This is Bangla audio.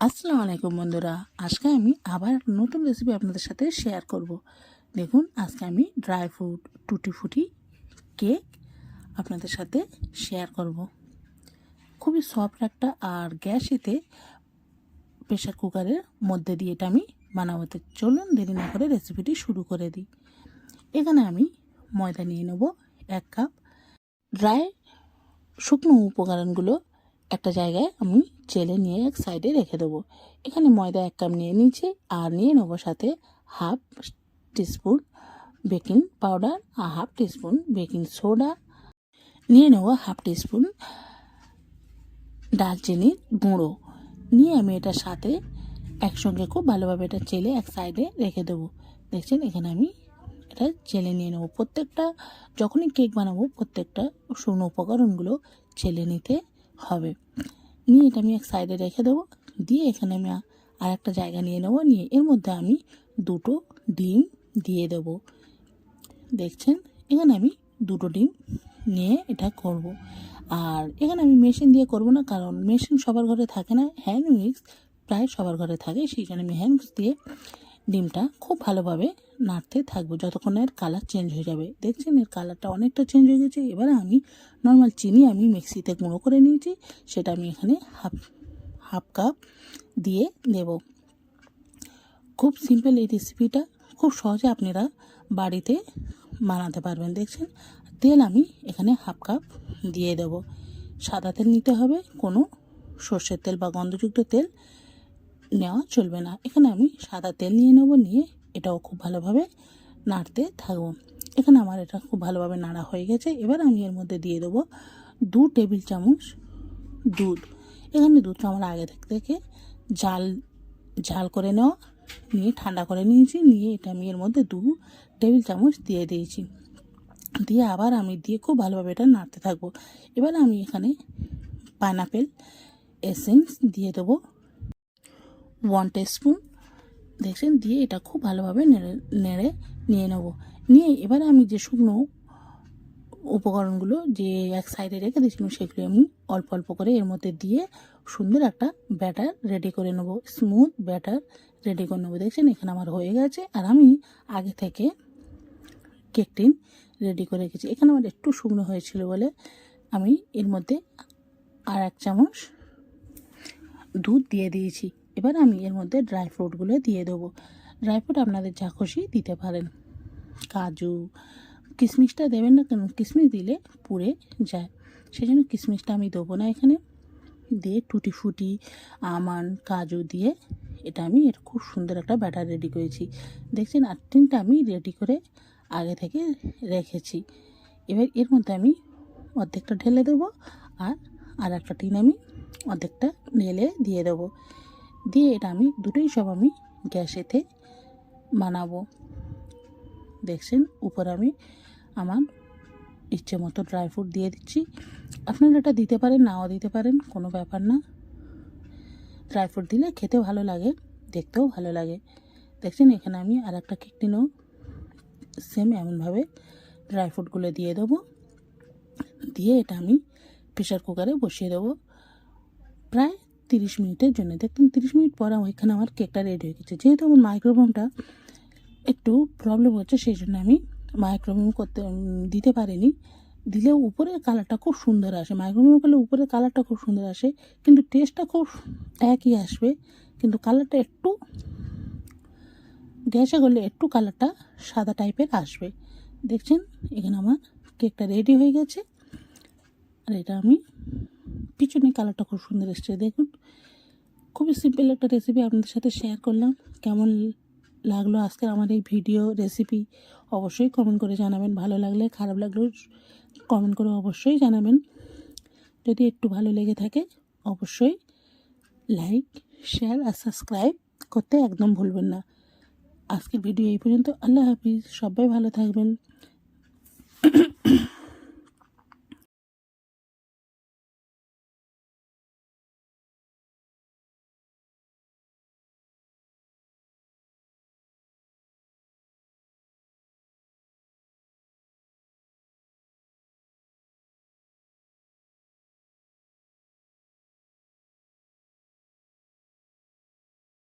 আসসালামু আলাইকুম বন্ধুরা। আজকে আমি আবার নতুন রেসিপি আপনাদের সাথে শেয়ার করব। দেখুন, আজকে আমি ড্রাই ফ্রুট টুটি ফুটি কেক আপনাদের সাথে শেয়ার করব। খুবই সফট একটা আর গ্যাসেতে প্রেশার কুকারের মধ্যে দিয়ে এটা আমি বানাবো। তো চলুন দেরি না করে রেসিপিটি শুরু করে দিই। এখানে আমি ময়দা নিয়ে নেব এক কাপ ড্রাই শুকনো উপকরণগুলো একটা জায়গায় আমি চেলে নিয়ে এক সাইডে রেখে দেবো। এখানে ময়দা এক কাপ নিয়ে নিয়েছি আর নিয়ে নেব সাথে হাফ টিস্পুন বেকিং পাউডার আর হাফ টিস্পুন বেকিং সোডা নিয়ে নেব হাফ টিস্পুন দারচিনির গুঁড়ো। নিয়ে আমি এটার সাথে একসঙ্গে খুব ভালোভাবে এটা চেলে এক সাইডে রেখে দেবো। দেখছেন? এখানে আমি এটা চেলে নিয়ে নেব। প্রত্যেকটা, যখনই কেক বানাবো, প্রত্যেকটা শুকনো উপকরণগুলো চেলে নিতে হবে। নিয়ে এটা আমি এক সাইডে রেখে দেবো। দিয়ে এখানে আমি আর একটা জায়গা নিয়ে নেব। নিয়ে এর মধ্যে আমি দুটো ডিম দিয়ে দেব। দেখছেন? এখানে আমি দুটো ডিম নিয়ে এটা করব। আর এখানে আমি মেশিন দিয়ে করব না, কারণ মেশিন সবার ঘরে থাকে না। হ্যান্ড মিক্স প্রায় সবার ঘরে থাকে। সেই জন্য আমি হ্যান্ড মিক্স দিয়ে ডিমটা খুব ভালোভাবে নাড়তে থাকব যতক্ষণ এর কালার চেঞ্জ হয়ে যাবে। দেখছেন, এর কালারটা অনেকটা চেঞ্জ হয়ে গেছে। এবারে আমি নর্মাল চিনি আমি মিক্সিতে গুঁড়ো করে নিয়েছি। সেটা আমি এখানে হাফ হাফ কাপ দিয়ে দেব। খুব সিম্পল এই রেসিপিটা খুব সহজে আপনারা বাড়িতে বানাতে পারবেন, দেখছেন? তেল আমি এখানে হাফ কাপ দিয়ে দেব। সাদা তেল নিতে হবে, কোনো সর্ষের তেল বা গন্ধযুক্ত তেল। নেওয়া চলবে না। এখানে আমি সাদা তেল নিয়ে নেব, নিয়ে এটাও খুব ভালোভাবে নাড়তে থাকব। এখানে আমার এটা খুব ভালোভাবে নাড়া হয়ে গেছে। এবার আমি এর মধ্যে দিয়ে দেবো দু টেবিল চামচ দুধ। এখানে দুধটা আমার আগে থেকে জাল ঝাল করে নেওয়া, নিয়ে ঠান্ডা করে নিয়েছি। নিয়ে এটা আমি এর মধ্যে দু টেবিল চামচ দিয়ে দিয়েছি। দিয়ে আবার আমি দিয়ে খুব ভালোভাবে এটা নাড়তে থাকব। এবার আমি এখানে পাইনাপেল এসেন্স দিয়ে দেবো। ওয়ান টেস্পুন দেখছেন? দিয়ে এটা খুব ভালোভাবে নেড়ে নেড়ে নিয়ে নেব। নিয়ে এবারে আমি যে শুকনো উপকরণগুলো যে এক সাইডে রেখে দিয়েছিলাম সেগুলি আমি অল্প অল্প করে এর মধ্যে দিয়ে সুন্দর একটা ব্যাটার রেডি করে নেব। স্মুথ ব্যাটার রেডি করে নেব। দেখছেন? এখানে আমার হয়ে গেছে। আর আমি আগে থেকে কেক টিন রেডি করে রেখেছি। এখানে আমার একটু শুকনো হয়েছিল বলে আমি এর মধ্যে আর এক চামচ দুধ দিয়ে দিয়েছি। এবার আমি এর মধ্যে ড্রাই ফ্রুটগুলো দিয়ে দেবো। ড্রাই ফ্রুট আপনাদের যা খুশি দিতে পারেন। কাজু কিশমিশটা দেবেন না কেন? কিশমিশ দিলে পুড়ে যায়। সেই জন্য কিশমিশটা আমি দেবো না এখানে। দিয়ে টুটি ফুটি আমান, কাজু দিয়ে এটা আমি এর খুব সুন্দর একটা ব্যাটার রেডি করেছি। দেখছেন, আর টিনটা আমি রেডি করে আগে থেকে রেখেছি। এবার এর মধ্যে আমি অর্ধেকটা ঢেলে দেবো আর আর একটা টিন আমি অর্ধেকটা ঢেলে দিয়ে দেবো। দিয়ে এটা আমি দুটোই সব আমি গ্যাসেতে বানাবো। দেখছেন, উপরে আমি আমার ইচ্ছে মতো ড্রাই ফ্রুট দিয়ে দিচ্ছি। আপনারা এটা দিতে পারেন, নাও দিতে পারেন, কোনো ব্যাপার না। ড্রাই ফ্রুট দিলে খেতে ভালো লাগে, দেখতেও ভালো লাগে। দেখছেন, এখানে আমি আর একটা কেক টিনেও সেম এমনভাবে ড্রাই ফ্রুটগুলো দিয়ে দেবো। দিয়ে এটা আমি প্রেশার কুকারে বসিয়ে দেবো। প্রায় তিরিশ মিনিটের জন্য। দেখুন তিরিশ মিনিট পর ওইখানে আমার কেকটা রেডি হয়ে গেছে। যেহেতু আমার মাইক্রোওভেনটা একটু প্রবলেম হচ্ছে, সেই জন্য আমি মাইক্রোওভেন করতে দিতে পারিনি। দিলে উপরের কালারটা খুব সুন্দর আসে। মাইক্রোওভেন করলে উপরের কালারটা খুব সুন্দর আসে, কিন্তু টেস্টটা খুব একই আসবে। কিন্তু কালারটা একটু, গ্যাসে করলে একটু কালারটা সাদা টাইপের আসবে। দেখছেন? এখানে আমার কেকটা রেডি হয়ে গেছে। আর এটা আমি পিছনে কালারটা খুব সুন্দর এসছে। দেখুন, খুবই সিম্পল একটা রেসিপি আপনাদের সাথে শেয়ার করলাম। কেমন লাগল আজকের আমার এই ভিডিও রেসিপি অবশ্যই কমেন্ট করে জানাবেন। ভালো লাগলে, খারাপ লাগলেও কমেন্ট করে অবশ্যই জানাবেন। যদি একটু ভালো লেগে থাকে, অবশ্যই লাইক শেয়ার আর সাবস্ক্রাইব করতে একদম ভুলবেন না। আজকের ভিডিও এই পর্যন্ত। আল্লাহ হাফিজ। সবাই ভালো থাকবেন।